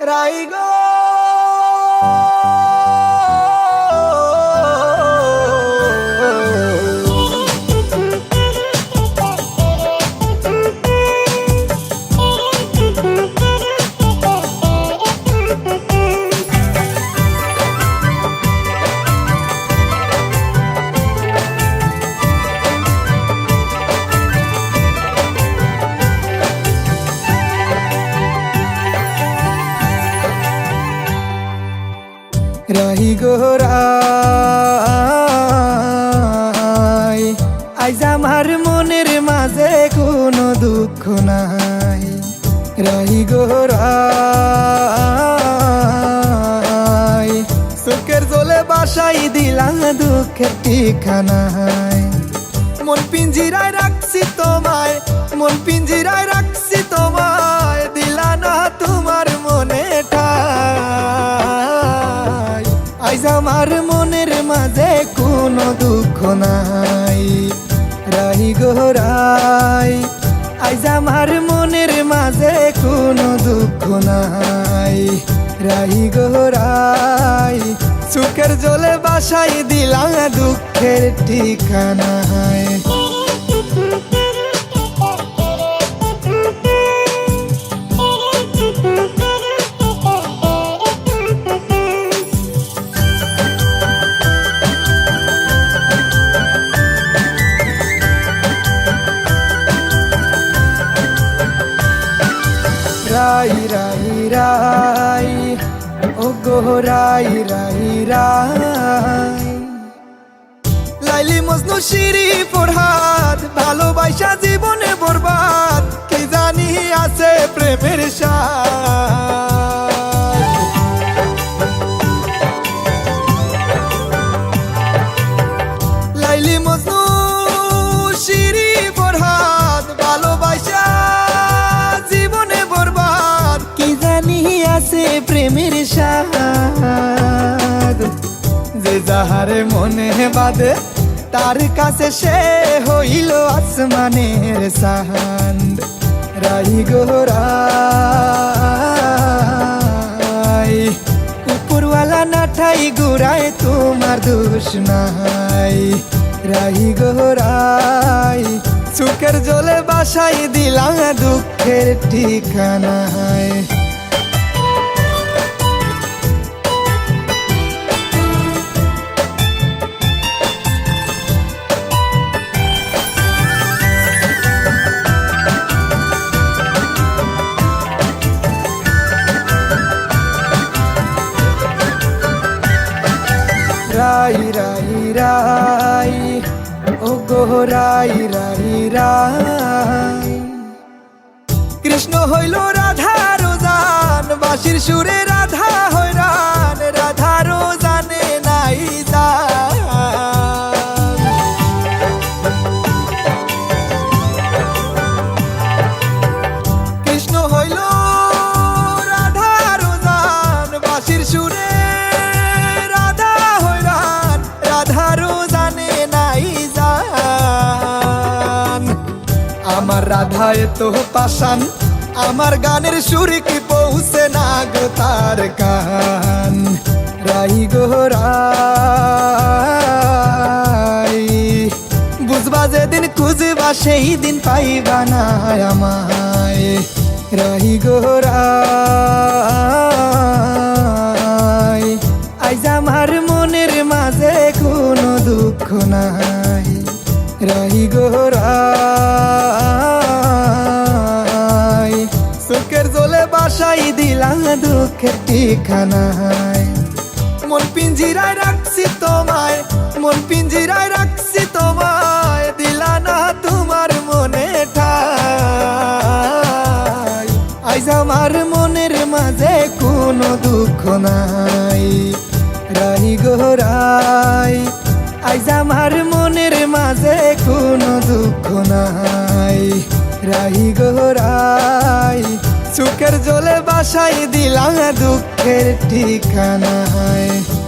রাই রাহি গো রাই আইজ আমার মনের মাঝে কোনো দুঃখ নাই রাহি গো রাই সুখের জলে বাসাই দিলাম দুঃখের ঠিকানায় মন পিঞ্জিরায় রাখছি তোমায় মন পিঞ্জিরায় মনের মাঝে কোনো দুঃখ নাই। রাহি গোরাই আইজ আমার মনের মাঝে কোনো দুঃখ নাই। রাহি গোরাই সুখের জলে বাসাই দিলাম দুঃখের ঠিকানায়। রাই রাই রাই। ও গো রাই রাই রাই। লাইলি মজনু শিরি ফরহাদ ভালোবাসা জীবনে বরবাদ। কি জানি আছে প্রেমের সাথ যে যাহারে মনে বাদে, তার কাছে সে হইল আসমানের সাহান্দ রাই গোরাই উপরওয়ালা না গুড়ায় তোমার দোষ নাই। রাই গোরাই সুখের জলে বাসাই দিলাম দুঃখের ঠিকানায়। রাই রাই রাই। ও গো রাই রাই রাই। কৃষ্ণ হইল রাধা রোজান বাসির সুরে রাধা হইরান, রাধা রোজানে নাই জান কৃষ্ণ হইল রাধা রোজান বাসির সুরে আমার রাধা তো পাশান আমার গানের সুর কি পৌঁছে না গো তার কান? রাই গো রাই। বুঝবা যেদিন খুঁজবা, সেই দিন পাইবা না আমায়। রাহি গোরাই আইজ আমার মনের মাঝে কোনো দুঃখ নাই। রাহি গোরাই বাসাই দিলাম দুঃখের ঠিকানায়। মন পিঞ্জিরায় রাখছি তোমায়, মন পিঞ্জিরায় রাখছি তোমায়, দিলা না তোমার মনে ঠাই। আইজ আমার মনের মাঝে কোনো দুঃখ নাই রাহি গোরাই আইজ আমার মনের মাঝে কোনো দুঃখ নাই রাহি গোরাই সুখের জলে বাসাই দিলাম দুঃখের ঠিকানায়।